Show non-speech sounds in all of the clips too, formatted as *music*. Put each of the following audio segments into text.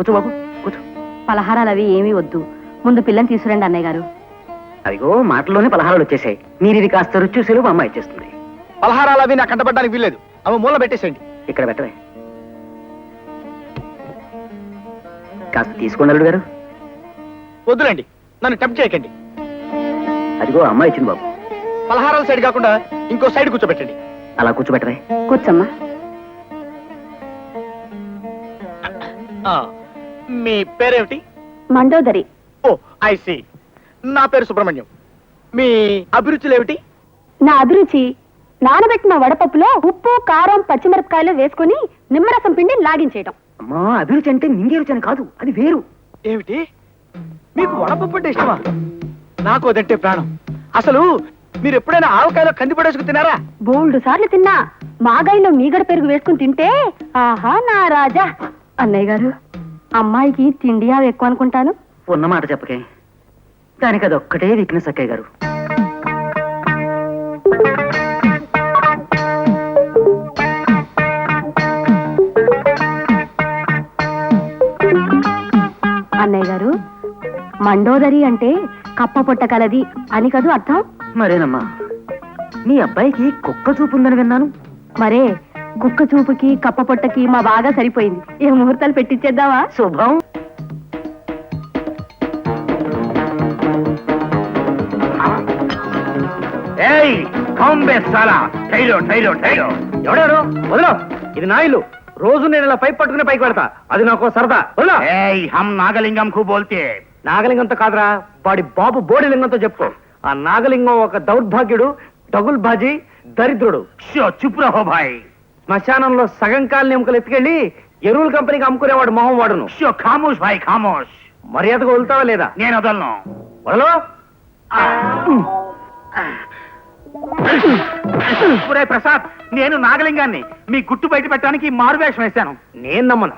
కూర్చో బాబు కూర్చో. పలహారాలు అవి ఏమీ వద్దు. ముందు పిల్లని తీసుకురండి అన్నయ్య గారు. అదిగో మాటల్లోనే పలహారాలు వచ్చేసాయి. మీరు ఇది కాస్త రుచి చూసేలోపు అమ్మాయి ఇచ్చేస్తుంది. పలహారాలు అవి నాకు కంటపడడానికి వీల్లేదు. అవి మూల పెట్టేసేయండి. ఇక్కడ పెట్టవే. కాస్త తీసుకోండి అల్లుడు గారు. వద్దులేండి నన్ను టెంప్ చేయకండి. అదిగో అమ్మాయి ఇచ్చింది బాబు. పలహారాల సైడ్ కాకుండా ఇంకో సైడ్ కూర్చోబెట్టండి. అలా కూర్చోబెట్టవే. కూర్చోమ్మా. ఆ, మీ పేరేమిటి? మండోదరి. Oh I see. నా పేరు సుబ్రహ్మణ్యం. మీ అభిరుచులు ఏమిటి నా అభిరుచి నానబెట్టిన వడపప్పులో ఉప్పు కారం పచ్చిమిరపకాయలు వేసుకుని నిమ్మరసం పిండి లాగించేయటం. అమ్మా అభిరుచి అంటే మింగే రుచి అని కాదు అది వేరు. ఏమిటి? మీకు వడపప్పు అంటే ఇష్టమా? నాకు అదంటే ప్రాణం. అసలు మీరు ఎప్పుడైనా ఆవకాయలో కంది పడేసుకు తినారా బోల్డ్ సార్లు తిన్నా. మాగాయిలో మీగడ పెరుగు వేసుకుని తింటే ఆహా నా రాజా. అన్నయ్య గారు అమ్మాయికి తిండి అవి ఎక్కువ అనుకుంటాను? ఉన్న మాట చెప్పకే. దానికి అది ఒక్కటే వీక్నెస్ అక్కయ్య గారు. అన్నయ్య గారు మండోదరి అంటే కప్ప పొట్ట కలది అని కదూ అర్థం? మరేనమ్మా మీ అబ్బాయికి కుక్క చూపు ఉందని విన్నాను. మరే కుక్క చూపుకి కప్ప పొట్టకి మా బాగా సరిపోయింది. ఏ ముహూర్తాలు పెట్టించేద్దావా శుభం. ఏయ్ కాంబే సాలా. టైలో టైలో టైలో. ఎవడారు? వదలో ఇది నా ఇల్లు. రోజు నేను ఇలా పైప్ పట్టుకుని పైకి పెడతా అది నాకు సరదా. వదలో ఏయ్ హమ్ నాగలింగం కు బోల్తే. నాగలింగంతో కాదురా వాడి బాబు బోడిలింగంతో చెప్పుకో. ఆ నాగలింగం ఒక దౌర్భాగ్యుడు డగుల్ బాజీ దరిద్రుడు. చుప్ రహో భాయ్. శ్మశానంలో సగం కాలని ఎముకలు ఎత్తుకెళ్ళి ఎరువుల కంపెనీకి అమ్ముకునేవాడు మొహం వాడును. షో ఖామోష్ భాయ్ ఖామోష్. మర్యాదగా వదులుతావా లేదా? నేను వదలను. వదలో ఒరేయ్ ప్రసాద్ నేను నాగలింగాన్ని. మీ గుట్టు బయట పెట్టడానికి మారువేషం వేశాను. నేను నమ్మను.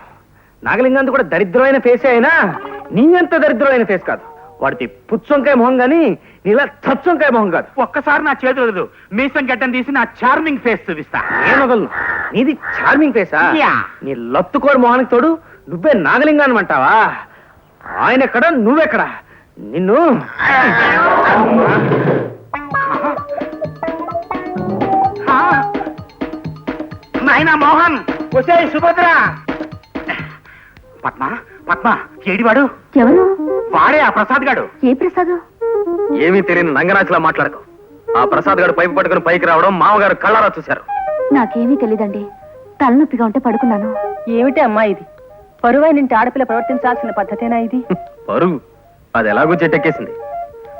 నాగలింగాంది కూడా దరిద్రమైన ఫేసే అయినా నీ అంత దరిద్రమైన ఫేస్ కాదు. వాడిది పుచ్చొంకాయ మొహం గాని నీలా చచ్చొంకాయ మొహం కాదు. ఒక్కసారి నా చేతులు వదలు మీసం గడ్డం తీసి నా చార్మింగ్ ఫేస్ చూపిస్తా. నేను వదలను? నీది చార్మింగ్ ఫేసా? యా. నీ లత్తుకోడు మొహానికి తోడు నువ్వే నాగలింగాన్ని అంటావా? ఆయన ఎక్కడ నువ్వెక్కడ? నిన్ను. నాయనా మోహన్. వచ్చే సుభద్ర. పద్మ పద్మ ఏడివాడు? ఎవరు? వాడే ఆ ప్రసాద్ గాడు. ఏ ప్రసాదు? ఏమీ తెలియని నంగరాజులా మాట్లాడకు. ఆ ప్రసాద్ గారు పైపు పట్టుకుని పైకి రావడం మామగారు కళ్ళారా చూశారు. నాకేమీ తెలీదండి. తలనొప్పిగా ఉంటే పడుకున్నాను. ఏమిటి అమ్మా ఇది? పరువైనింటి ఆడపిల్ల ప్రవర్తించాల్సిన పద్ధతేనా ఇది? పరుగు అది ఎలాగో చెట్టెక్కేసింది.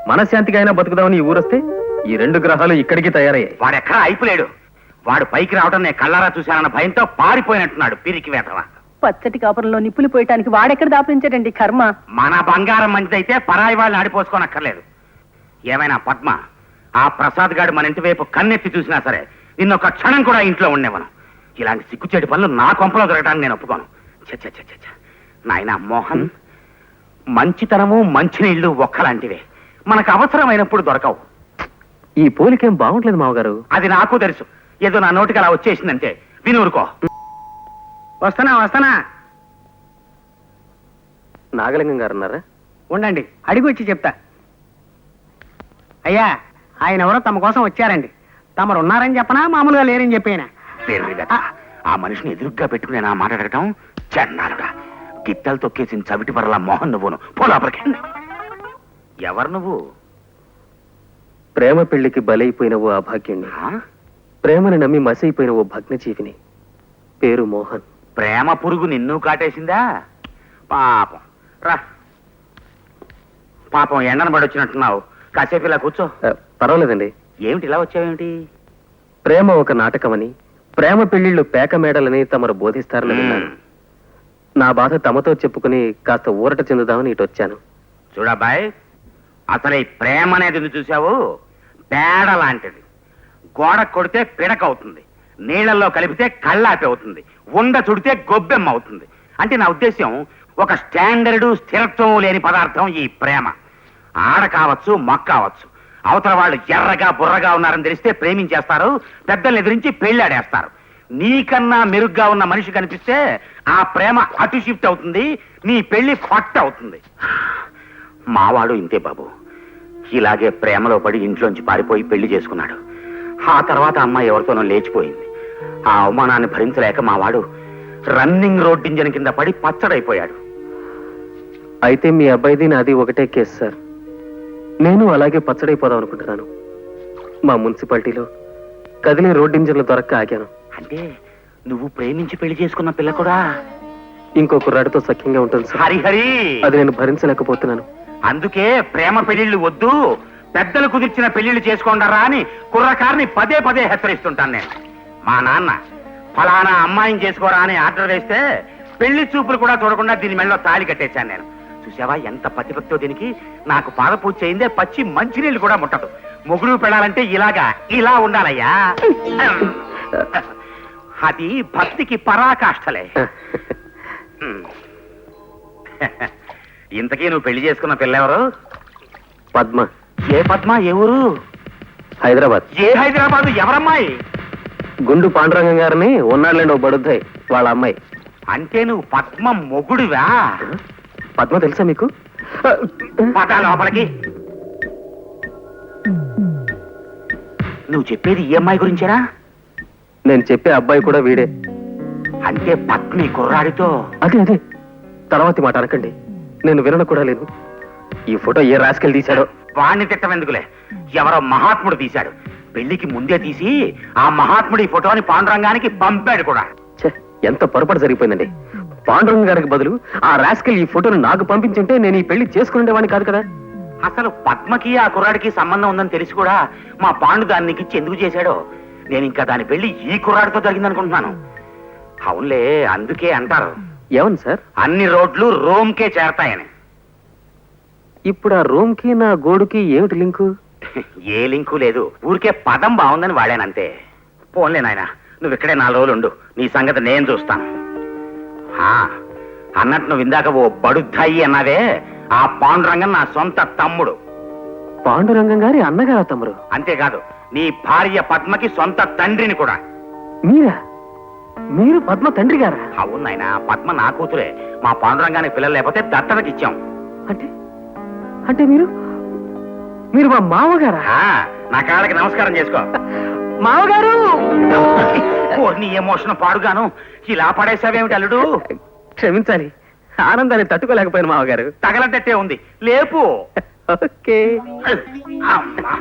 మనశ్శాంతికి అయినా బతుకుదామని ఈ ఊరొస్తే ఈ రెండు గ్రహాలు ఇక్కడికి తయారయ్యాయి. వాడెక్కడా అయిపోలేడు. వాడు పైకి రావడం నేను కళ్ళారా చూశానన్న భయంతో పారిపోయినట్టున్నాడు పిరికి వేతవా పచ్చటి కాపురంలో నిప్పులు పోయటానికి వాడెక్కడ దాపించాడండి కర్మ? మన బంగారం మంచిదైతే పరాయి వాళ్ళని ఆడిపోసుకోనక్కర్లేదు. ఏమైనా పద్మ ఆ ప్రసాద్ గాడు మన ఇంటి వైపు కన్నెత్తి చూసినా సరే నిన్నొక క్షణం కూడా ఇంట్లో ఉండేవను ఇలాంటి సిగ్గుచేటి పనులు నా కొంపలో దొరకడానికి నేను ఒప్పుకోను. ఛ, ఛ, ఛ, ఛ, ఛ. నాయనా మోహన్ మంచితనము మంచినీళ్ళు ఒక్కలాంటివే. మనకు అవసరమైనప్పుడు దొరకవు. ఈ పోలికేం బాగుంటలేదు మామగారు అది నాకు తెలుసు. ఏదో నా నోటికి అలా వచ్చేసిందంటే వినూరుకో. వస్తానా వస్తానా నాగలింగం గారు ఉన్నారా ఉండండి అడిగి వచ్చి చెప్తా. అయ్యా ఆయన ఎవరో తమ కోసం వచ్చారండి. తమరు ఉన్నారని చెప్పనా మామూలుగా లేరని చెప్పేనా? ఆ మనిషిని ఎదురుగ్గా పెట్టుకుని నా మాట అడగటం చెన్నాలుగా గిట్టలు తొక్కేసిన చవిటి పరల మోహన్ నువ్వును. పోలాపలికి ఎవరు నువ్వు? ప్రేమ పెళ్ళికి బలైపోయిన ఓ అభాగ్యుణ్ణి. ఆ? ప్రేమని నమ్మి మసైపోయిన ఓ భగ్నజీవిని. పేరు మోహన్. ప్రేమ పురుగు నిన్ను కాటేసిందా? పాపం. రా. పాపం ఎండను పడొచ్చినట్టున్నావు. కాసేపు ఇలా కూర్చో. పర్వాలేదండి. ఏమిటి ఇలా వచ్చావేమిటి? ప్రేమ ఒక నాటకమని ప్రేమ పెళ్ళిళ్ళు పేక మేడలని తమరు బోధిస్తారని విన్నాను. నా బాధ తమతో చెప్పుకుని కాస్త ఊరట చెందుదామని ఇటు వచ్చాను. చూడబ్బాయ్ అసలు ఈ ప్రేమ అనేది చూసావు పేడ లాంటిది. గోడ కొడితే పిడక అవుతుంది. నీళ్ళల్లో కలిపితే కళ్ళాపి అవుతుంది. ఉండ చుడితే గొబ్బెమ్మ అవుతుంది. అంటే నా ఉద్దేశం ఒక స్టాండర్డు స్థిరత్వం లేని పదార్థం ఈ ప్రేమ. ఆడ కావచ్చు మొక్క కావచ్చు. అవతల వాళ్ళు ఎర్రగా బుర్రగా ఉన్నారని తెలిస్తే ప్రేమించేస్తారు పెద్దల్ని ఎదిరించి పెళ్ళాడేస్తారు. నీకన్నా మెరుగ్గా ఉన్న మనిషి కనిపిస్తే ఆ ప్రేమ అటు షిఫ్ట్ అవుతుంది నీ పెళ్ళి ఫట్ అవుతుంది. మావాడు ఇంతే బాబు. ఇలాగే ప్రేమలో పడి ఇంట్లోంచి పారిపోయి పెళ్ళి చేసుకున్నాడు. ఆ తర్వాత అమ్మాయి ఎవరితోనో లేచిపోయింది. ఆ అవమానాన్ని భరించలేక మావాడు రన్నింగ్ రోడ్ ఇంజన్ కింద పడి పచ్చడైపోయాడు. అయితే మీ అబ్బాయిది నాది ఒకటే కేసు సార్. నేను అలాగే పచ్చడైపోదాం అనుకుంటున్నాను. మా మున్సిపాలిటీలో కదిలే రోడ్ ఇంజన్లు దొరక్క ఆగాను. అంటే నువ్వు ప్రేమించి పెళ్ళి చేసుకున్న పిల్ల కూడా? ఇంకో కుర్రాడితో సఖ్యంగా ఉంటుంది సార్. హరిహరి! అది నేను భరించలేకపోతున్నాను. అందుకే ప్రేమ పెళ్ళిళ్ళు వద్దు. పెద్దలు కుదిర్చిన పెళ్ళిళ్ళు చేసుకోండరా అని కుర్రకారిని పదే పదే హెచ్చరిస్తుంటాను నేను. మా నాన్న ఫలానా అమ్మాయిని చేసుకోరా అని ఆర్డర్ వేస్తే పెళ్ళి చూపులు కూడా చూడకుండా దీని మెళ్ళలో తాళి కట్టేశాను నేను. చూసావా ఎంత పతిభక్తో దీనికి? నాకు పాదపూజ చేయిందే పచ్చి మంచినీళ్ళు కూడా ముట్టదు. మొగుడు పెళ్ళాలంటే ఇలాగా ఇలా ఉండాలయ్యా. అది భక్తికి పరాకాష్ఠలే. ఇంతకీ నువ్వు పెళ్ళి చేసుకున్న పిల్లెవరు? పద్మ. ఏ పద్మ ఏ ఊరు? హైదరాబాద్. ఏ హైదరాబాద్? ఎవరమ్మాయి? గుండు పాండురంగం గారిని ఉన్నాళ్ళండి ఓ బడుద్దాయి వాళ్ళ అమ్మాయి. అంటే నువ్వు పద్మ మొగుడువా? పద్మ తెలుసా మీకు? పద లోపలికి. నువ్వు చెప్పేది ఈ అమ్మాయి గురించేనా? నేను చెప్పే అబ్బాయి కూడా వీడే. అంటే పద్మి కుర్రాడితో? అదే అదే. తర్వాతి మాట అనకండి. నేను వినను కూడా లేదు. ఈ ఫోటో ఏ రాసుకెళ్ళి తీశాడో? వాణ్ణి తిట్టమెందుకులే? ఎవరో మహాత్ముడు తీశాడు. పెళ్ళికి ముందే తీసి ఆ మహాత్ముడి ఫోటోని పాండురంగానికి పంపాడు కూడా. ఎంత పొరపాటు జరిగిపోయిందండి. పాండురంగ గారికి బదులు ఆ రాస్కెల్ ఈ ఫోటోను నాకు పంపించుంటే నేను ఈ పెళ్ళి చేసుకునేవాడిని కాదు కదా. అసలు పద్మకి ఆ కుర్రాడికి సంబంధం ఉందని తెలిసి కూడా మా పాండు దాన్ని నీకు ఇచ్చి ఎందుకు చేశాడో. నేను ఇంకా దాని పెళ్ళి ఈ కుర్రాడితో జరిగిందనుకుంటున్నాను. అవునులే అందుకే అంటారు. ఏమని సార్? అన్ని రోడ్లు రోమ్కే చేరతాయని. ఇప్పుడు ఆ రూమ్కి నా గోడుకి ఏమిటి లింకు? ఏ లింకు లేదు. ఊరికే పదం బాగుందని వాడానంతే. పోన్లే నాయన నువ్వు ఇక్కడే నాలుగు రోజులు ఉండు. నీ సంగతి నేను చూస్తాను. ఆ, అన్నట్టు నువ్వు ఇందాక ఓ బడుద్దాయి అన్నావే. ఆ పాండురంగం నా సొంత తమ్ముడు. పాండురంగం గారి అన్నగారా తమ్ముడు? అంతేకాదు నీ భార్య పద్మకి సొంత తండ్రిని కూడా. మీరా? మీరు పద్మ తండ్రి గారా? అవును నాయన పద్మ నా కూతురే. మా పాండురంగానికి పిల్లలు లేకపోతే దత్తతకి ఇచ్చాం. అంటే? అంటే మీరు? మీరు మా మామగారా? నా కాళ్ళకి నమస్కారం చేసుకో. *laughs* మామగారు! నీ ఎమోషన్ పాడుగాను. ఇలా పడేసావేమిటి అల్లుడు? క్షమించాలి. ఆనందాన్ని తట్టుకోలేకపోయాను మామగారు. తగలటట్టే ఉంది. లేపు. ఓకే. అమ్మా.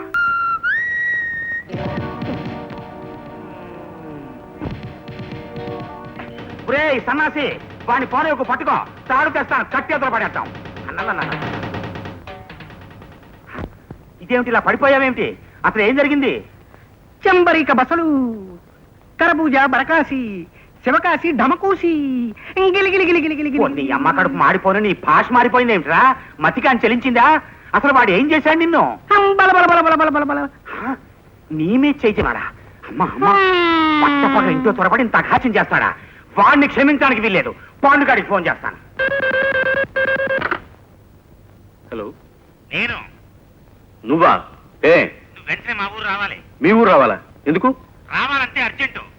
సన్నాసి వాని పోనీ ఒక పట్టుకో. తాడు తెస్తాను కట్టి ఎదురు పడేస్తాం అన్నలన్న. ఇదేమిటి ఇలా పడిపోయావేమిటి? అసలు ఏం జరిగింది? చెంబరిక బసలు కరబూజ బరకాసి శివకాశి ఢమకూసి గిలిగిలిగిలిగిలిగిలి ఓ, నీ అమ్మ కడుపు మాడిపోను నీ భాష మారిపోయింది ఏమిట్రా? మతికాని చెలించిందా? అసలు వాడు ఏం చేశాడు నిన్ను? బల బల బల బల బల బల బల. హ? నీ మీద చేయించినాడా అమ్మా అమ్మా. పట్టపగ ఇంట్లో త్వరపడి ఇంత అఘాత్యం చేస్తాడా? వాడిని క్షమించడానికి వీల్లేదు. పాండుగాడికి ఫోన్ చేస్తాను హలో నేను నువ్వా? ఏ? వెంటనే మా ఊరు రావాలి. మీ ఊరు రావాలా? ఎందుకు? రావాలంటే అర్జెంటు.